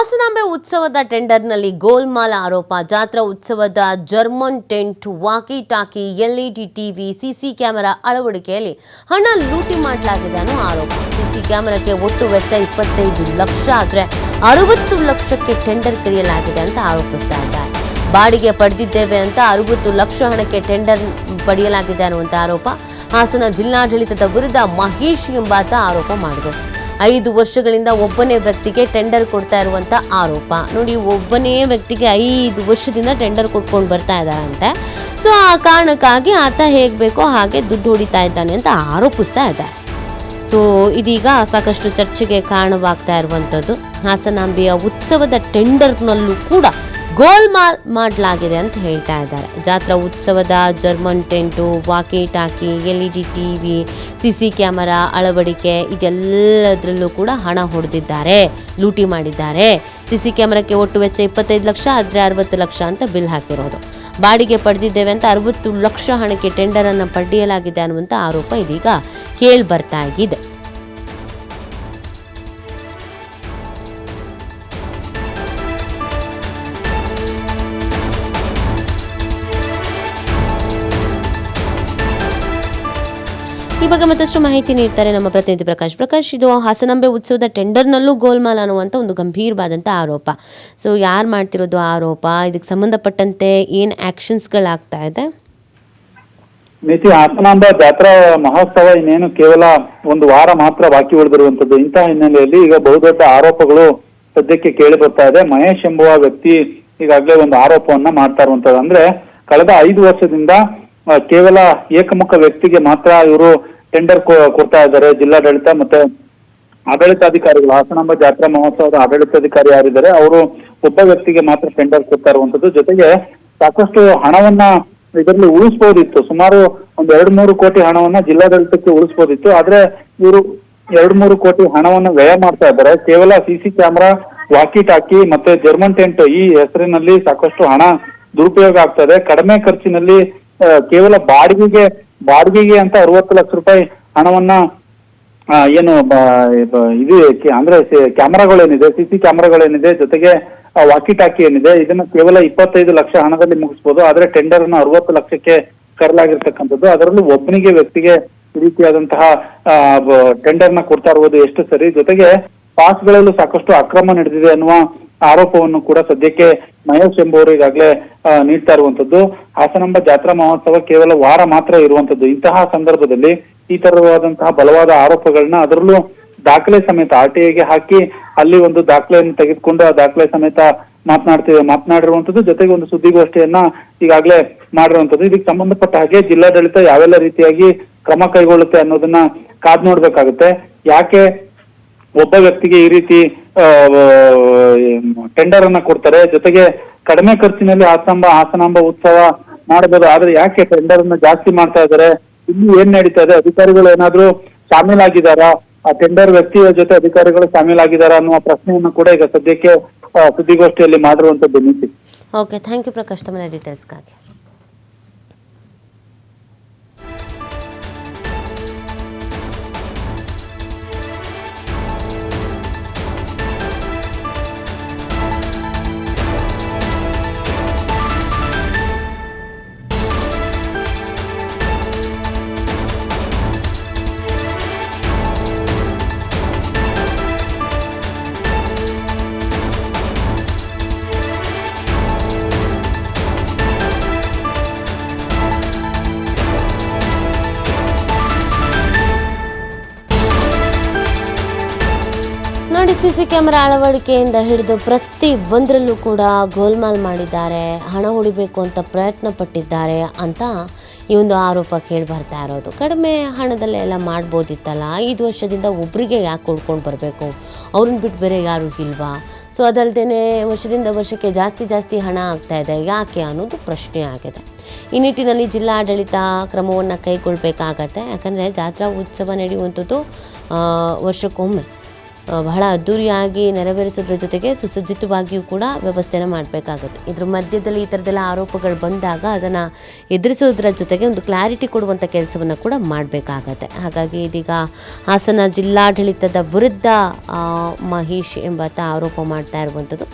ಹಾಸನಾಂಬೆ ಉತ್ಸವದ ಟೆಂಡರ್ನಲ್ಲಿ ಗೋಲ್ಮಾಲ ಆರೋಪ. ಜಾತ್ರಾ ಉತ್ಸವದ German tent walkie talkie LED TV CC camera ಅಳವಡಿಕೆಯಲ್ಲಿ ಹಣ ಲೂಟಿ ಮಾಡಲಾಗಿದೆ ಅನ್ನೋ ಆರೋಪ. ಸಿಸಿ ಕ್ಯಾಮೆರಾಕ್ಕೆ ಒಟ್ಟು ವೆಚ್ಚ ಇಪ್ಪತ್ತೈದು ಲಕ್ಷ ಆದರೆ ಅರವತ್ತು ಲಕ್ಷಕ್ಕೆ ಟೆಂಡರ್ ಕರೆಯಲಾಗಿದೆ ಅಂತ ಆರೋಪಿಸ್ತಾ ಇದ್ದಾರೆ. ಬಾಡಿಗೆ ಪಡೆದಿದ್ದೇವೆ ಅಂತ ಅರವತ್ತು ಲಕ್ಷ ಹಣಕ್ಕೆ ಟೆಂಡರ್ ಪಡೆಯಲಾಗಿದೆ ಅನ್ನುವಂಥ ಆರೋಪ. ಹಾಸನ ಜಿಲ್ಲಾಡಳಿತದ ವಿರುದ್ಧ ಮಹೇಶ್ ಎಂಬಾತ ಆರೋಪ ಮಾಡಿದರು ಐದು ವರ್ಷಗಳಿಂದ ಒಬ್ಬನೇ ವ್ಯಕ್ತಿಗೆ ಟೆಂಡರ್ ಕೊಡ್ತಾ ಇರುವಂತ ಆರೋಪ. ನೋಡಿ, ಒಬ್ಬನೇ ವ್ಯಕ್ತಿಗೆ ಐದು ವರ್ಷದಿಂದ ಟೆಂಡರ್ ಕೊಟ್ಕೊಂಡು ಬರ್ತಾ ಇದ್ದಾರಂತೆ. ಸೊ ಆ ಕಾರಣಕ್ಕಾಗಿ ಆತ ಹೇಗೆ ಬೇಕೋ ಹಾಗೆ ದುಡ್ಡು ಹೊಡಿತಾ ಇದ್ದಾನೆ ಅಂತ ಆರೋಪಿಸ್ತಾ ಇದ್ದಾರೆ. ಸೊ ಇದೀಗ ಸಾಕಷ್ಟು ಚರ್ಚೆಗೆ ಕಾರಣವಾಗ್ತಾ ಇರುವಂಥದ್ದು ಹಾಸನಾಂಬೆಯ ಉತ್ಸವದ ಟೆಂಡರ್ನಲ್ಲೂ ಕೂಡ ಗೋಲ್ಮಾಲ್ ಮಾಡಲಾಗಿದೆ ಅಂತ ಹೇಳ್ತಾ ಇದ್ದಾರೆ. ಜಾತ್ರಾ ಉತ್ಸವದ German tent, walkie talkie, L E D T V, C C camera, ಅಳವಡಿಕೆ ಇದೆಲ್ಲದರಲ್ಲೂ ಕೂಡ ಹಣ ಹೊಡೆದಿದ್ದಾರೆ, ಲೂಟಿ ಮಾಡಿದ್ದಾರೆ. ಸಿ ಸಿ ಕ್ಯಾಮರಾಕ್ಕೆ ಒಟ್ಟು ವೆಚ್ಚ ಇಪ್ಪತ್ತೈದು ಲಕ್ಷ, ಆದರೆ ಅರವತ್ತು ಲಕ್ಷ ಅಂತ ಬಿಲ್ ಹಾಕಿರೋದು. ಬಾಡಿಗೆ ಪಡೆದಿದ್ದೇವೆ ಅಂತ ಅರವತ್ತು ಲಕ್ಷ ಹಣಕ್ಕೆ ಟೆಂಡರನ್ನು ಪಡೆಯಲಾಗಿದೆ ಅನ್ನುವಂಥ ಆರೋಪ ಇದೀಗ ಕೇಳಿ ಬರ್ತಾ ಇದೆ. ಬಗ್ಗೆ ಮತ್ತಷ್ಟು ಮಾಹಿತಿ ನೀಡ್ತಾರೆ ನಮ್ಮ ಪ್ರತಿನಿಧಿ ಪ್ರಕಾಶ್. ಪ್ರಕಾಶ್, ಇದು ಹಾಸನಾಂಬೆ ಉತ್ಸವದ ಟೆಂಡರ್ನಲ್ಲೂ ಗೋಲ್ಮಾಲ್ ಅನ್ನುವಂಥ ಒಂದು ಗಂಭೀರವಾದಂಥ ಆರೋಪ. ಸೊ ಯಾರು ಮಾಡ್ತಿರೋದು ಆರೋಪ? ಇದಕ್ಕೆ ಸಂಬಂಧಪಟ್ಟಂತೆ ಏನು ಆ್ಯಕ್ಷನ್ಸ್ಗಳಾಗ್ತಾ ಇದೆ? ಮಿತಿ, ಹಾಸನಾಂಬ ಜಾತ್ರಾ ಮಹೋತ್ಸವ ಇನ್ನೇನು ಕೇವಲ ಒಂದು ವಾರ ಮಾತ್ರ ಬಾಕಿ ಉಳಿದಿರುವಂತದ್ದು ಇಂತಹ ಹಿನ್ನೆಲೆಯಲ್ಲಿ ಈಗ ಬಹುದೊಡ್ಡ ಆರೋಪಗಳು ಸದ್ಯಕ್ಕೆ ಕೇಳಿ ಬರ್ತಾ ಇದೆ. ಮಹೇಶ್ ಎಂಬುವ ವ್ಯಕ್ತಿ ಈಗಾಗಲೇ ಒಂದು ಆರೋಪವನ್ನ ಮಾಡ್ತಾ ಇರುವಂತದ್ದು ಅಂದ್ರೆ, ಕಳೆದ ಐದು ವರ್ಷದಿಂದ ಕೇವಲ ಏಕಮುಖ ವ್ಯಕ್ತಿಗೆ ಮಾತ್ರ ಇವರು ಟೆಂಡರ್ ಕೊಡ್ತಾ ಇದ್ದಾರೆ, ಜಿಲ್ಲಾಡಳಿತ ಮತ್ತೆ ಆಡಳಿತಾಧಿಕಾರಿಗಳು. ಹಾಸನಾಂಬ ಜಾತ್ರಾ ಮಹೋತ್ಸವದ ಆಡಳಿತಾಧಿಕಾರಿ ಯಾರಿದ್ದಾರೆ, ಅವರು ಒಬ್ಬ ವ್ಯಕ್ತಿಗೆ ಮಾತ್ರ ಟೆಂಡರ್ ಕೊಡ್ತಾ ಇರುವಂತದ್ದು. ಜೊತೆಗೆ ಸಾಕಷ್ಟು ಹಣವನ್ನ ಇದರಲ್ಲಿ ಉಳಿಸ್ಬೋದಿತ್ತು. ಸುಮಾರು ಒಂದ್ ಎರಡ್ ಮೂರು ಕೋಟಿ ಹಣವನ್ನ ಜಿಲ್ಲಾಡಳಿತಕ್ಕೆ ಉಳಿಸ್ಬೋದಿತ್ತು. ಆದ್ರೆ ಇವರು ಎರಡ್ ಮೂರು ಕೋಟಿ ಹಣವನ್ನ ವ್ಯಯ ಮಾಡ್ತಾ ಇದ್ದಾರೆ. ಕೇವಲ ಸಿಸಿ ಕ್ಯಾಮೆರಾ ವಾಕಿ ಟಾಕಿ ಮತ್ತೆ ಜರ್ಮನ್ ಟೆಂಟ್ ಈ ಹೆಸರಿನಲ್ಲಿ ಸಾಕಷ್ಟು ಹಣ ದುರುಪಯೋಗ ಆಗ್ತದೆ ಕಡಿಮೆ ಖರ್ಚಿನಲ್ಲಿ ಕೇವಲ ಬಾಡಿಗೆಗೆ ಬಾಡಿಗೆಗೆ ಅಂತ ಅರವತ್ತು ಲಕ್ಷ ರೂಪಾಯಿ ಹಣವನ್ನ ಏನು ಇದು ಅಂದ್ರೆ ಕ್ಯಾಮರಾಗಳೇನಿದೆ, ಸಿ ಸಿ ಕ್ಯಾಮರಾಗಳೇನಿದೆ, ಜೊತೆಗೆ ವಾಕಿ ಟಾಕಿ ಏನಿದೆ, ಇದನ್ನ ಕೇವಲ ಇಪ್ಪತ್ತೈದು ಲಕ್ಷ ಹಣದಲ್ಲಿ ಮುಗಿಸ್ಬೋದು, ಆದ್ರೆ ಟೆಂಡರ್ ಅನ್ನು ಅರವತ್ತು ಲಕ್ಷಕ್ಕೆ ಕರಲಾಗಿರ್ತಕ್ಕಂಥದ್ದು. ಅದರಲ್ಲೂ ಒಬ್ಬನಿಗೆ ವ್ಯಕ್ತಿಗೆ ಈ ರೀತಿಯಾದಂತಹ ಟೆಂಡರ್ನ ಕೊಡ್ತಾ ಇರುವುದು ಎಷ್ಟು ಸರಿ? ಜೊತೆಗೆ, ಪಾಸ್ಗಳಲ್ಲೂ ಸಾಕಷ್ಟು ಅಕ್ರಮ ನಡೆದಿದೆ ಅನ್ನುವ ಆರೋಪವನ್ನು ಕೂಡ ಸದ್ಯಕ್ಕೆ ಮಹೇಶ್ ಎಂಬುವರು ಈಗಾಗಲೇ ನೀಡ್ತಾ ಇರುವಂತದ್ದು. ಹಾಸನಾಂಬ ಜಾತ್ರಾ ಮಹೋತ್ಸವ ಕೇವಲ ವಾರ ಮಾತ್ರ ಇರುವಂತದ್ದು. ಇಂತಹ ಸಂದರ್ಭದಲ್ಲಿ ಈ ತರವಾದಂತಹ ಬಲವಾದ ಆರೋಪಗಳನ್ನ ಅದರಲ್ಲೂ ದಾಖಲೆ ಸಮೇತ ಆರ್ ಟಿ ಐಗೆ ಹಾಕಿ ಅಲ್ಲಿ ಒಂದು ದಾಖಲೆಯನ್ನು ತೆಗೆದುಕೊಂಡು ಆ ದಾಖಲೆ ಸಮೇತ ಮಾತನಾಡ್ತೀವಿ ಮಾತನಾಡಿರುವಂತದ್ದು. ಜೊತೆಗೆ ಒಂದು ಸುದ್ದಿಗೋಷ್ಠಿಯನ್ನ ಈಗಾಗಲೇ ಮಾಡಿರುವಂತದ್ದು. ಇದಕ್ಕೆ ಸಂಬಂಧಪಟ್ಟ ಹಾಗೆ ಜಿಲ್ಲಾಡಳಿತ ಯಾವೆಲ್ಲ ರೀತಿಯಾಗಿ ಕ್ರಮ ಕೈಗೊಳ್ಳುತ್ತೆ ಅನ್ನೋದನ್ನ ಕಾದ್ ನೋಡ್ಬೇಕಾಗುತ್ತೆ. ಯಾಕೆ ಒಬ್ಬ ವ್ಯಕ್ತಿಗೆ ಈ ರೀತಿ ಟೆಂಡರ್ ಅನ್ನ ಕೊಡ್ತಾರೆ. ಜೊತೆಗೆ ಕಡಿಮೆ ಖರ್ಚಿನಲ್ಲಿ ಹಾಸನಾಂಬ ಹಾಸನಾಂಬ ಉತ್ಸವ ಮಾಡಬಹುದು. ಆದ್ರೆ ಯಾಕೆ ಟೆಂಡರ್ ಅನ್ನ ಜಾಸ್ತಿ ಮಾಡ್ತಾ ಇದ್ದಾರೆ? ಇಲ್ಲಿ ಏನ್ ನಡೀತಾ ಇದೆ? ಅಧಿಕಾರಿಗಳು ಏನಾದ್ರೂ ಆಗಿದಾರಾ ಆ ಟೆಂಡರ್ ವ್ಯಕ್ತಿಯ ಜೊತೆ ಅಧಿಕಾರಿಗಳು ಶಾಮೀಲಾಗಿದ್ದಾರಾ ಅನ್ನುವ ಪ್ರಶ್ನೆಯನ್ನು ಕೂಡ ಈಗ ಸದ್ಯಕ್ಕೆ ಸುದ್ದಿಗೋಷ್ಠಿಯಲ್ಲಿ ಮಾಡಿರುವಂತದ್ದು ನೀತಿ. ಓಕೆ ಥ್ಯಾಂಕ್ ಯು ಪ್ರಕಾಶ್ ತಮ್ಮ ಡೀಟೇಲ್ಸ್ಗಾಗಿ ನೋಡಿ ಸಿ ಸಿ ಕ್ಯಾಮೆರಾ ಅಳವಡಿಕೆಯಿಂದ ಹಿಡಿದು ಪ್ರತಿ ಒಂದರಲ್ಲೂ ಕೂಡ ಗೋಲ್ಮಾಲ್ ಮಾಡಿದ್ದಾರೆ. ಹಣ ಹೊಡಿಬೇಕು ಅಂತ ಪ್ರಯತ್ನ ಪಟ್ಟಿದ್ದಾರೆ ಅಂತ ಈ ಒಂದು ಆರೋಪ ಕೇಳಿ ಬರ್ತಾ ಇರೋದು. ಕಡಿಮೆ ಹಣದಲ್ಲೇ ಎಲ್ಲ ಮಾಡ್ಬೋದಿತ್ತಲ್ಲ? ಐದು ವರ್ಷದಿಂದ ಒಬ್ಬರಿಗೆ ಯಾಕೆ ಕೊಡ್ಕೊಂಡು ಬರಬೇಕು? ಅವ್ರನ್ನ ಬಿಟ್ಟು ಬೇರೆ ಯಾರು ಇಲ್ವಾ? ಸೊ ಅದಲ್ಲದೆ ವರ್ಷದಿಂದ ವರ್ಷಕ್ಕೆ ಜಾಸ್ತಿ ಜಾಸ್ತಿ ಹಣ ಆಗ್ತಾ ಇದೆ. ಯಾಕೆ ಅನ್ನೋದು ಪ್ರಶ್ನೆ ಆಗಿದೆ. ಈ ನಿಟ್ಟಿನಲ್ಲಿ ಜಿಲ್ಲಾಡಳಿತ ಕ್ರಮವನ್ನು ಕೈಗೊಳ್ಳಬೇಕಾಗತ್ತೆ ಯಾಕಂದರೆ ಜಾತ್ರಾ ಉತ್ಸವ ನಡೆಯುವಂಥದ್ದು ವರ್ಷಕ್ಕೊಮ್ಮೆ. ಬಹಳ ಅದ್ಧೂರಿಯಾಗಿ ನೆರವೇರಿಸೋದ್ರ ಜೊತೆಗೆ ಸುಸಜ್ಜಿತವಾಗಿಯೂ ಕೂಡ ವ್ಯವಸ್ಥೆನ ಮಾಡಬೇಕಾಗುತ್ತೆ. ಇದ್ರ ಮಧ್ಯದಲ್ಲಿ ಈ ಥರದ್ದೆಲ್ಲ ಆರೋಪಗಳು ಬಂದಾಗ ಅದನ್ನು ಎದುರಿಸೋದ್ರ ಜೊತೆಗೆ ಒಂದು ಕ್ಲಾರಿಟಿ ಕೊಡುವಂಥ ಕೆಲಸವನ್ನು ಕೂಡ ಮಾಡಬೇಕಾಗತ್ತೆ. ಹಾಗಾಗಿ ಇದೀಗ ಹಾಸನ ಜಿಲ್ಲಾಡಳಿತದ ವಿರುದ್ಧ ಮಹೇಶ್ ಎಂಬಾತ ಆರೋಪ ಮಾಡ್ತಾ ಇರುವಂಥದ್ದು